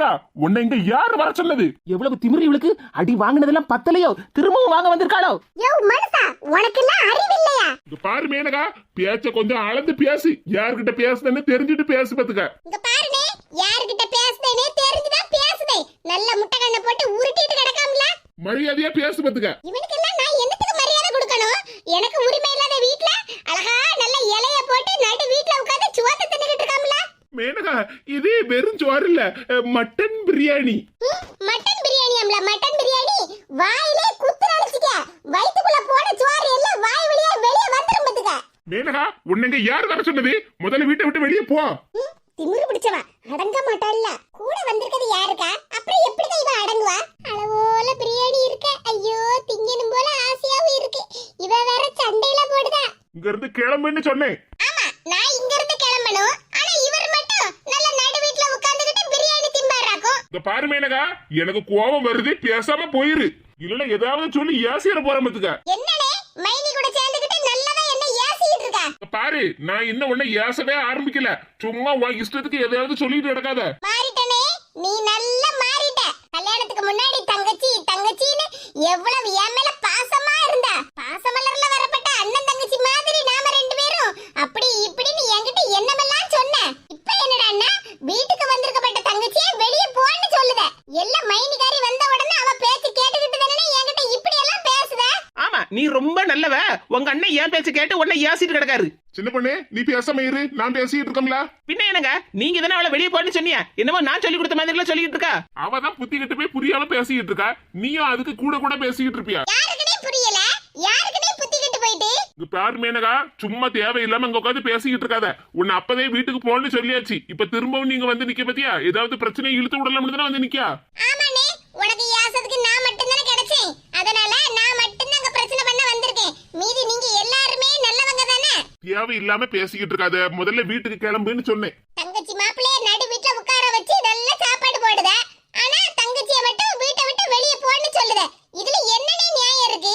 மேனகா உன்னை இங்க யாரு வர சொன்னது? எவ்வளவு திமிரு இவளுக்கு? அடி வாங்கினதெல்லாம் பத்தலையோ? திரும்பவும் வாங்க வந்திருக்காளோ? யோ மனுஷா உனக்கெல்லாம் அறிவில்லையா? இங்க பாரு மேனகா பேச்ச கொஞ்சம் அளந்து பேசு. யார்கிட்ட பேசுதுன்னு தெரிஞ்சுட்டு பேசு பாத்துக்க இங்க பாருனே யார்கிட்ட பேசுதேனே தெரிஞ்சுதான் பேசுதே. நல்ல முட்டை கண்ணை போட்டு உருட்டிட்டு கிடக்காமல. மரியாதையா பேசு பாத்துக்க இவனுக்கெல்லாம் நான் என்னத்துக்கு மரியாதை கொடுக்கணும் எனக்கு உரிமை இல்லாத வீட்ல அழகா நல்ல இலைய போட்டு நடு வீட்ல உட்கார்ந்து சுவாத்த தின்னுகிட்டு இருக்காமல மேனகா இது வெறும் சோறு இல்ல மட்டன் பிரியாணி. மட்டன் பிரியாணி அம்ல மட்டன் பிரியாணி வாயிலே குத்து நினைச்சுக்க வயித்துக்குள்ள போன சோறு எல்லாம் வாய் வழியா வெளிய வந்துரும் பாத்துக்க. மேனகா உன்னை இங்க யார் வர சொன்னது? முதல்ல வீட்டை விட்டு வெளியே போ. திமிரு பிடிச்சவ. அடங்க மாட்டாள்ல கூட வந்திருக்கிறது யாருக்கா? அப்புறம் எப்படிதான் இவ அடங்குவா? அளவோல பிரியாணி இருக்க. ஐயோ திங்கணும் போல ஆசையாவும் இருக்கு. இவ வேற சண்டையில போடுதா. இங்க இருந்து கிளம்புன்னு சொன்னேன் ஆமா நான் இங்க இருந்து கிளம்பணும் ஆனா இவர் மட்டும் நல்ல நடு வீட்ல உட்கார்ந்துகிட்டு பிரியாணி இந்த பாரு மேனகா எனக்கு கோபம் வருது பேசாம போயிரு. இல்லன்னா ஏதாவது சொல்லி ஏசிட போறேன் பாத்துக்க என்னனே? மைனி கூட சேர்ந்துகிட்டு நல்லதா என்ன ஏசிட்டு இருக்கா? இங்க பாரு நான் இன்னும் உன்னை ஏசவே ஆரம்பிக்கல. சும்மா உன் இஷ்டத்துக்கு எதையாவது சொல்லிட்டு நடக்காத. மாறிட்டனே? நீ நல்லா மாறிட்ட. கல்யாணத்துக்கு முன்னாடி தங்கச்சி தங்கச்சின்னு எவ்வளவு என் மேல பாசமா இருந்தா பாசமலர்ல வரப்பட்ட அண்ணன் தங்கச்சி மாதிரி நாம ரெண்டு பேரும் அப்படி இப்படின்னு என்கிட்ட என்னமெல்லாம் சொன்ன இப்ப என்னடான்னா வீட்டுக்கு வந்திருக்கப்பட்ட தங்கச்சியே வெளிய போன்னு சொல்லுத எல்லாம் மைனிகாரி வந்த உடனே அவ பேச்சு கேட்டுக்கிட்டு தானே என்கிட்ட இப்படி எல்லாம் பேசுத ஆமா நீ ரொம்ப நல்லவ. உங்க அண்ணன் ஏன் பேச்ச கேட்டு உன்னை ஏசிட்டு கிடக்காரு. சின்ன பொண்ணு நீ பேசாம இரு. நான் பேசிட்டு இருக்கோம்ல பின்ன என்னங்க? நீங்க தானே அவளை வெளியே போன்னு சொன்னீங்க. என்னமோ நான் சொல்லி கொடுத்த மாதிரி எல்லாம் சொல்லிட்டு இருக்கா? அவ தான் புத்தி கிட்ட போய் புரியாம பேசிக்கிட்டு இருக்கா. நீயும் அதுக்கு கூட கூட பேசிக்கிட்டு இருப்பியா? யாருக்குனே புரியல. யாருக்குனே புத்தி கெட்டு போயிட்டு. இங்க பாரு மேனகா சும்மா தேவையில்லாம அங்க உட்காந்து பேசிக்கிட்டு இருக்காத. உன்னை அப்பதே வீட்டுக்கு போன்னு சொல்லியாச்சு. இப்ப திரும்பவும் நீங்க வந்து நிக்க பத்தியா? ஏதாவது பிரச்சனை இழுத்து விடலாம்னு தானே வந்து நிக்கா ஆமாண்ணே உனக்கு யாசத்துக்கு நான் மட்டும்தானே கிடைச்சேன் அதனால நான் மட்டும்தான் அங்க பிரச்சனை பண்ண வந்திருக்கேன் மீதி நீங்க எல்லாருமே நல்லவங்க தானே தேவையில்லாம பேசிக்கிட்டு இருக்காத. முதல்ல வீட்டுக்கு கிளம்புன்னு சொன்னேன். தங்கச்சி மாப்பிள்ளைய நடு வீட்ல உட்கார வச்சு நல்ல சாப்பாடு போடுத. ஆனா தங்கச்சிய மட்டும் வீட்டை விட்டு வெளிய போன்னு சொல்லுத. இதுல என்னனே நியாயம் இருக்கு?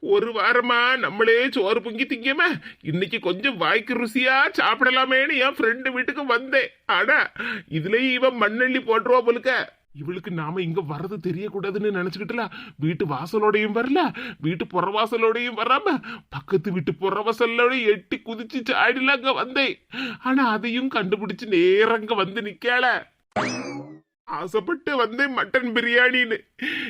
ஒரு வாரமா நம்மளே சோறு பொங்கி திங்கம இன்னைக்கு கொஞ்சம் வாய்க்கு ருசியா சாப்பிடலாமேன்னு என் ஃப்ரெண்டு வீட்டுக்கு வந்தேன். ஆனா இதுலயும் இவன் மண்ணள்ளி போட்டுருவா போலுக்க. இவளுக்கு நாம இங்க வர்றது தெரியக்கூடாதுன்னு நினைச்சுக்கிட்டுல வீட்டு வாசலோடையும் வரல வீட்டு புறவாசலோடையும் வராம பக்கத்து வீட்டு புறவாசலோட எட்டி குதிச்சு சாடில அங்க வந்தேன். ஆனா அதையும் கண்டுபிடிச்சு நேரங்க வந்து நிக்கல. ஆசைப்பட்டு வந்தேன் மட்டன் பிரியாணின்னு.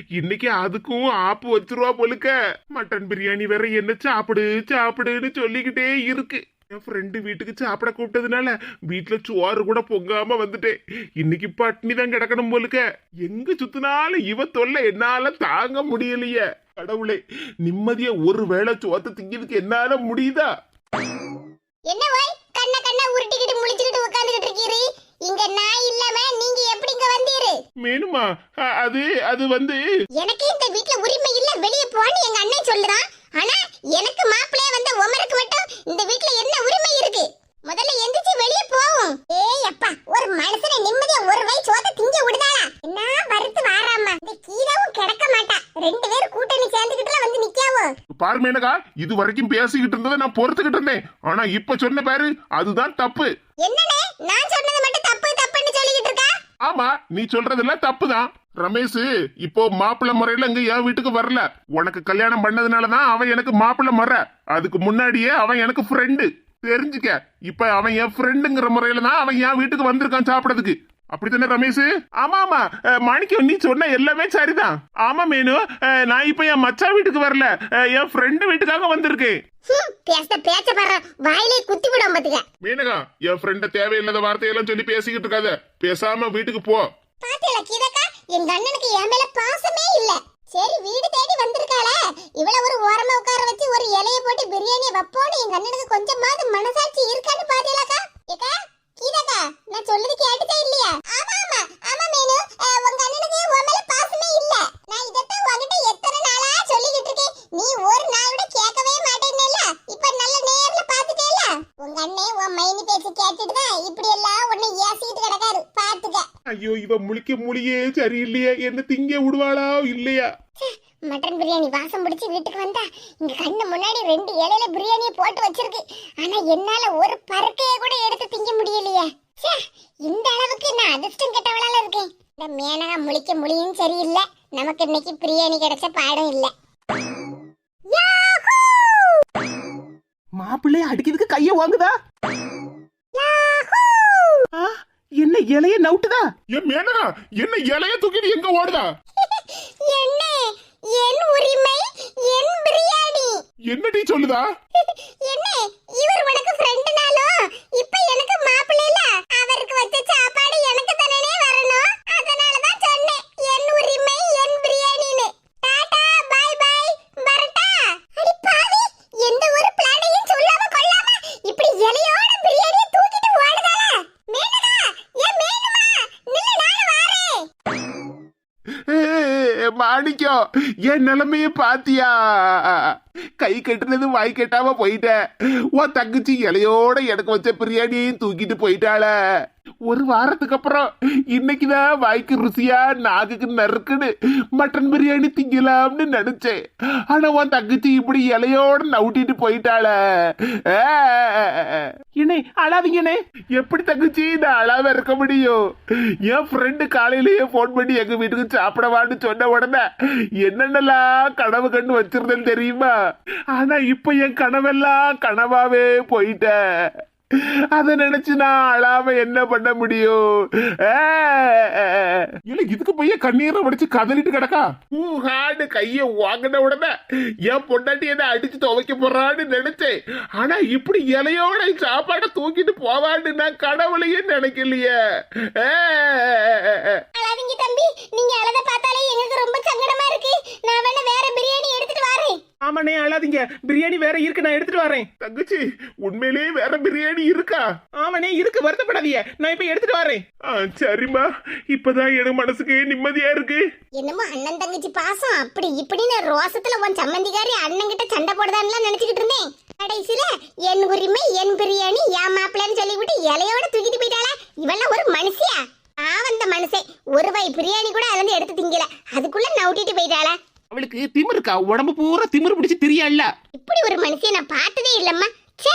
இன்னைக்கு அதுக்கும் ஆப்பு வச்சிருவா போலுக்க. மட்டன் பிரியாணி வேற என்ன சாப்பிடு சாப்பிடுன்னு சொல்லிக்கிட்டே இருக்கு. என் ஃப்ரெண்டு வீட்டுக்கு சாப்பிட கூப்பிட்டதுனால வீட்டுல சோறு கூட பொங்காம வந்துட்டேன். இன்னைக்கு பட்னி தான் கிடக்கணும் போலுக்க. எங்க சுத்தினாலும் இவ தொல்லை என்னால தாங்க முடியலையே. கடவுளே நிம்மதியா ஒரு வேளை சோத்த திங்கிறதுக்கு என்னால முடியுதா? என்ன ஓய்? கண்ண கண்ண உருட்டிக்கிட்டு முழிச்சுக்கிட்டு உட்கார்ந்துகிட்டு இருக்கீரு இங்க நான் இல்லாம நீங்க எப்படி இங்க வந்தீரு மேனுமா அது அது வந்து எனக்கு இந்த வீட்ல உரிமை இல்ல. வெளிய போன்னு எங்க அண்ணன் சொல்லுறான் ஆனா எனக்கு மாப்பிள்ளைய வந்த உமருக்கு மட்டும் இந்த வீட்ல என்ன உரிமை இருக்கு? முதல்ல எந்திரிச்சு வெளிய போவோம். ஏய் அப்பா ஒரு மனுஷனை நிம்மதியா ஒரு வயசு சோத்த திங்க விடுதாளா? என்ன வறுத்து வாராமா இந்த கீதாவும் கிடக்க மாட்டா. ரெண்டு பேரும் கூட்டணி சேர்ந்துகிட்டுல வந்து நிக்காவோ? பாரு மேனகா இது வரைக்கும் பேசிக்கிட்டு இருந்ததை நான் பொறுத்துக்கிட்டு இருந்தேன். ஆனா இப்ப சொன்ன பாரு அதுதான் தப்பு. என்னடே நான் சொன்னது மட்டும் தப்பு தப்புன்னு சொல்லிக்கிட்டு இருக்கா? ஆமா நீ சொல்றதெல்லாம் தப்புதான். ரமேஷ் இப்போ மாப்பிள்ளை முறையில இங்க என் வீட்டுக்கு வரல. உனக்கு கல்யாணம் பண்ணதுனாலதான் அவன் எனக்கு மாப்பிள்ளை முறை. அதுக்கு முன்னாடியே அவன் எனக்கு ஃப்ரெண்டு தெரிஞ்சுக்க இப்ப அவன் என் ஃப்ரெண்டுங்கிற முறையில தான் அவன் என் வீட்டுக்கு வந்திருக்கான் சாப்பிடறதுக்கு. அப்படித்தானே ரமேஷ்? ஆமா ஆமா. மாணிக்கம் நீ சொன்ன எல்லாமே சரிதான். ஆமா மேனு. நான் இப்ப என் மச்சான் வீட்டுக்கு வரல. என் ஃப்ரெண்டு வீட்டுக்காக வந்திருக்கேன். பேச பாரு. வாயிலே குத்தி விடும் பாத்துக்க. மீனகா என் ஃப்ரெண்ட தேவையில்லாத வார்த்தையெல்லாம் சொல்லி பேசிக்கிட்டு இருக்காத. பேசாம வீட்டுக்கு போ. பாத்தியல கீதக்கா? எங்க அண்ணனுக்கு என் மேல பாசமே இல்ல. சரி வீடு தேடி வந்திருக்காளே. இவள ஒரு ஓரமா உட்கார வச்சு ஒரு இலைய போட்டு பிரியாணி வைப்போன்னு எங்க அண்ணனுக்கு கொஞ்சமாவது மனசாட்சி இருக்கான்னு பாத்தியலாக்கா? ஏக்கா கீதாக்கா நான் சொல்லுது கேட்டுச்சா இல்லையா ஆமா ஆமா ஆமா மீனு அஹ், உங்க அண்ணனுக்கு உன் மேல பாசமே இல்ல நான் இதத்தான் உன்கிட்ட எத்தனை நாளா சொல்லிக்கிட்டு இருக்கேன் நீ ஒரு நாள் கூட கேட்கவே மாட்டேன்னேல இப்ப நல்ல நேர்ல பாத்துட்டேல உங்க அண்ணே உன் மைனி பேச்சு கேட்டுட்டு தான் இப்படி எல்லாம் உன்னை ஏசிட்டு கிடக்காரு பாத்துக்க ஐயோ இவ முழிக்க முழியே சரியில்லையே. என்ன திங்க விடுவாளா? இல்லையா? மட்டன் பிரியாணி வாசம் பிடிச்சு வீட்டுக்கு வந்தா இங்க கண்ணு முன்னாடி ரெண்டு இலையில பிரியாணியை போட்டு வச்சிருக்கு. ஆனா என்னால ஒரு பருக்கைய கூட எடுத்து திங்க முடியலையே. ச்சே, இந்த அளவுக்கு நான் அதிர்ஷ்டம் கெட்டவளால இருக்கேன் இந்த மேனகா முழிக்க முழியும் சரியில்லை. நமக்கு இன்னைக்கு பிரியாணி கிடைச்ச பாடம் இல்ல. மாப்பிள்ளைய அடிக்கிறதுக்கு கைய வாங்குதா? ஆ, என்ன இலைய நவுட்டுதா? என் மேனகா என்ன இலைய தூக்கிட்டு எங்க ஓடுதா? என்ன? என் உரிமை? என் பிரியாணி? என்னடி சொல்லுதா? என்ன? இவர் உனக்கு ஃப்ரெண்டுனாலும் மாணிக்கம் என் நிலைமைய பாத்தியா? கை கட்டுனது வாய் கட்டாம போயிட்டேன் உன் தங்கச்சி இலையோட எனக்கு வச்ச பிரியாணியையும் தூக்கிட்டு போயிட்டாள. ஒரு வாரத்துக்கு அப்புறம் இன்னைக்குதான் வாய்க்கு ருசியா நாக்குக்கு நறுக்குன்னு மட்டன் பிரியாணி திங்கலாம்னு நினைச்சேன். ஆனா உன் தங்கச்சி இப்படி இலையோட நவுட்டிட்டு போயிட்டாள. என்னே அழாதீங்கண்ணே எப்படி தங்கச்சி நான் அழாம இருக்க முடியும்? என் ஃப்ரெண்டு காலையிலேயே ஃபோன் பண்ணி எங்க வீட்டுக்கு சாப்பிடவான்னு சொன்ன உடனே என்னென்னலாம் கனவு கண்டு வச்சிருந்தேன்னு தெரியுமா? ஆனா இப்ப என் கனவெல்லாம் கனவாவே போயிட்டேன் அத நினைச்சு நான் அழாம என்ன பண்ண முடியும்? இல்ல இதுக்கு போய் கண்ணீரை வடிச்சு கதறிட்டு கிடக்கா? ஹாடு கைய வாங்கின உடனே என் பொண்டாட்டி என்ன அடிச்சு துவைக்க போறான்னு நினைச்சேன். ஆனா இப்படி இலையோட சாப்பாடை தூக்கிட்டு போவான்னு நான் கடவுளையே நினைக்கலையே. அழாதீங்க தம்பி நீங்க அழத பார்த்தாலே எங்களுக்கு ரொம்ப சங்கடமா இருக்கு. நான் வேணா வேற பிரியாணி எடுத்துட்டு வரேன். ஆமாண்ணே அழாதீங்க. பிரியாணி வேற இருக்கு நான் எடுத்துட்டு வரேன். தங்கச்சி உண்மையிலேயே வேற பிரியாணி இருக்கா? ஆமாண்ணே இருக்கு வருத்தப்படாதீங்க. நான் இப்ப எடுத்துட்டு வரேன். ஆ, சரிம்மா. இப்பதான் எனக்கு மனசுக்கு நிம்மதியா இருக்கு. என்னமோ அண்ணன் தங்கச்சி பாசம். அப்படி இப்படின்னு ரோசத்துல உன் சம்மந்திக்காரி அண்ணன் கிட்ட சண்டை போடுதான்லாம் நினைச்சுக்கிட்டு இருந்தேன். கடைசியில என் உரிமை என் பிரியாணி என் மாப்பிள்ளைன்னு சொல்லிவிட்டு இலையோட தூக்கிட்டு போயிட்டாளா. இவெல்லாம் ஒரு மனுஷியா? பாவம் அந்த மனுஷன். ஒரு வாய் பிரியாணி கூட அதுல இருந்து எடுத்து திங்கல. அதுக்குள்ள நவுட்டிட்டு போயிட்டாளா. அவளுக்கு திமிருக்கா உடம்பு பூரா திமிரு பிடிச்சு தெரியல இப்படி ஒரு மனுஷியை நான் பார்த்ததே இல்லம்மா. ச்சே!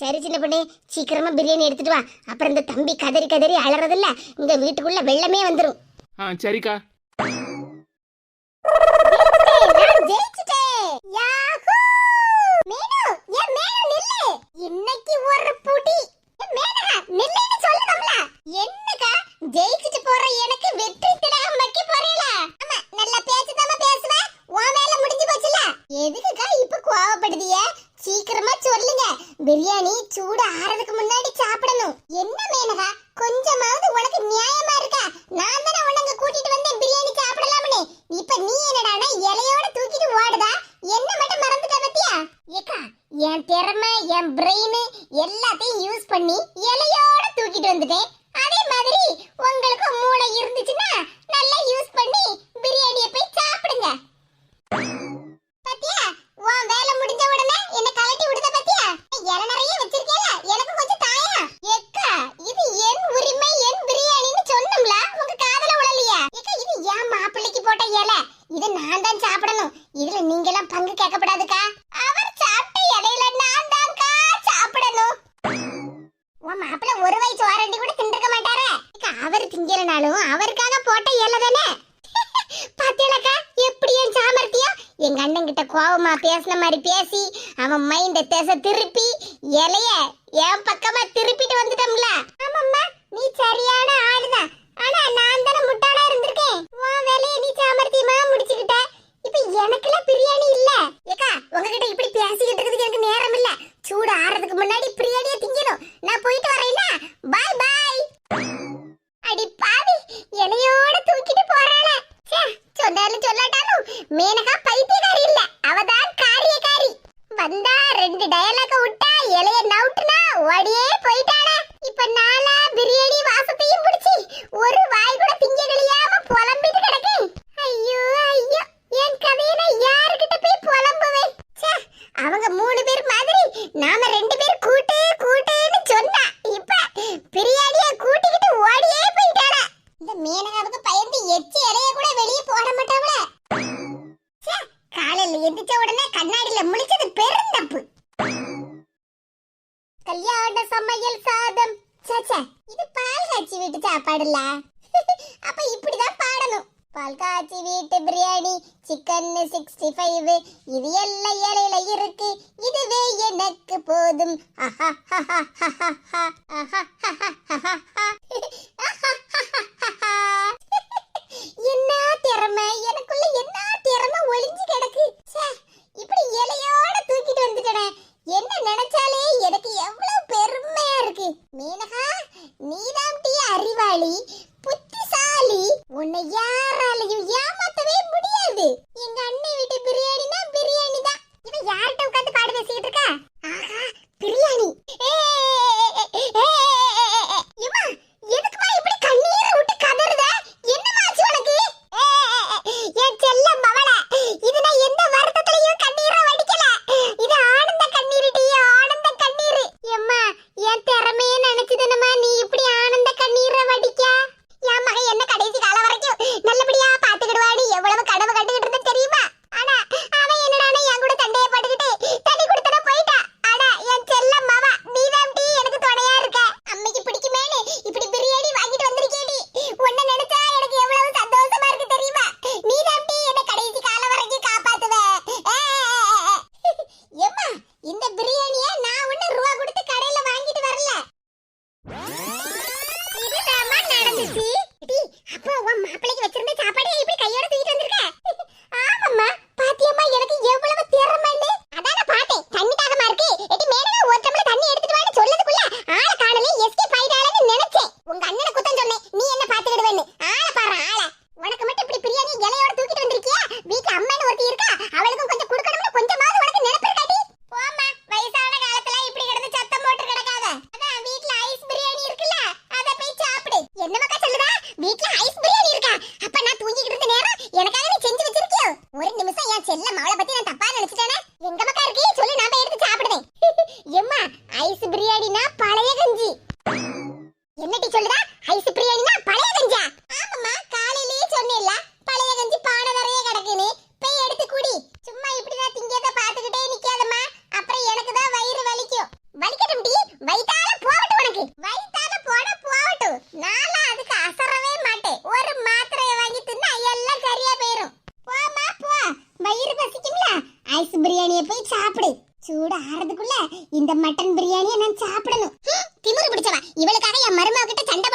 சரி சின்ன பொண்ணு சீக்கிரமா பிரியாணி எடுத்துட்டு வா. அப்புறம் இந்த தம்பி கதறி கதறி அலறதில்ல இந்த வீட்டுக்குள்ள வெள்ளமே வந்துரும். ஆ சரிக்கா. நான் ஜெயிச்சிட்டேன். யாஹூ! மேனு ஏன் மேனு நில்லு. இன்னைக்கு ஒரு புடி. ஏன் மேனகா நில்லுன்னு சொல்லுதம்ல என்னக்கா ஜெயிச்சிட்டு போற எனக்கு வெற்றி திலகம் பிரியாணி சூடு ஆறதுக்கு முன்னாடி சாப்பிடணும். என்ன மேனகா? கொஞ்சமாவது உனக்கு நியாயமா இருக்கா? நான் தானே உனங்க கூட்டிட்டு வந்தேன் பிரியாணி சாப்பிடலாம்னு. இப்ப நீ என்னடானா இலையோட தூக்கிட்டு ஓடுதா? என்ன மட்டும் மறந்துட்ட பத்தியா? ஏக்கா என் திறமை என் பிரெயின் எல்லாத்தையும் யூஸ் பண்ணி இலையோட தூக்கிட்டு வந்துட்டேன். அதே மாதிரி உங்களுக்கு மூளை இருந்துச்சுன்னா நல்லா யூஸ் பண்ணி பிரியாணியை போய் சாப்பிடுங்க பாத்தியா உன் வேலை முடிஞ்ச உடனே என்ன கலட்டி விடுத பாத்தியா இலை நிறைய வச்சிருக்கேல எனக்கு கொஞ்சம் தாயா ஏக்கா இது என் உரிமை என் பிரியாணின்னு சொன்னோம்ல உங்க காதுல உழலையா ஏக்கா இது என் மாப்பிள்ளைக்கு போட்ட இலை இது நான் தான் சாப்பிடணும் இதுல நீங்க கேட்கப்படாதுக்கா. அவர் சாப்பிட்ட இலையில நான் தான்க்கா சாப்பிடணும். உன் மாப்பிள்ள ஒரு வயசு வாரண்டி கூட தின்றுக்க மாட்டாரே. அவர் திங்கலனாலும் அவருக்காக போட்ட இலை தானே. பாத்தியலக்கா எப்படி என் சாமர்த்தியம்? எங்க அண்ணன் கிட்ட கோவமா பேசின மாதிரி பேசி அவன் மைண்ட திசை திருப்பி இலைய என் பக்கமா திருப்பிட்டு வந்துட்டோம்ல ஆமாம்மா நீ சரியான ஆளுதான் ஆனா நான் தானே முட்டாளா இருந்திருக்கேன் உன் வேலைய நீ சாமர்த்தியமா முடிச்சுக்கிட்ட இப்ப எனக்குலாம் பிரியாணி இல்ல ஏக்கா உங்ககிட்ட இப்படி பேசிக்கிட்டு இருக்கிறதுக்கு எனக்கு நேரம் இல்ல சூடு ஆறதுக்கு முன்னாடி பிரியாணியை திங்கணும் நான் போயிட்டு வரேன்னா பாய் பாய் அடி பாவி இலையோட தூக்கிட்டு போறாளே ச்சே, சொன்னாலும் சொல்லாட்டாலும் மேனகா பைத்தியக்காரி இல்ல அவதான் காரியக்காரி வந்தா ரெண்டு டயலாக விட்டா இலைய நவுட்டுனா ஓடியே போயிட்டாடா இப்ப நாளா பிரியாணி வாசத்தையும் பிடிச்சி ஒரு வாய் கூட திங்க கழியாம புலம்பிட்டு கிடக்கு ஐயோ ஐயோ என் கதையை நான் யாருக்கிட்ட போய் புலம்புவேன் அவங்க மூணு பேர் மாதிரி நாம ரெண்டு பேர் கூட்டு கூட்டுன்னு சொன்னா. இப்ப பிரியாணிய கூட்டிக்கிட்டு ஓடியே போயிட்டாடா இந்த மீனகாவுக்கு பயந்து எச்சி இலைய கூட வெளியே போட மாட்டாங்களே காலையில எந்திரிச்ச உடனே கண்ணாடியில முழிச்சது பெருந்தப்பு. கல்யாண சமையல் சாதம் சச்சா இது பால் காய்ச்சி வீட்டு சாப்பாடுல அப்ப இப்படிதான் பாடணும் பால் காய்ச்சி வீட்டு பிரியாணி சிக்கன் சிக்ஸ்டி ஃபைவ் இது எல்லாம் இலையில இருக்கு இதுவே எனக்கு போதும் ஆஹா ஆஹா ஆஹா ஆஹா ஆஹா ஆஹா அப்போ உன் மாப்பிள்ளைக்கு வச்சிருந்த அம்மா கிட்ட சண்டை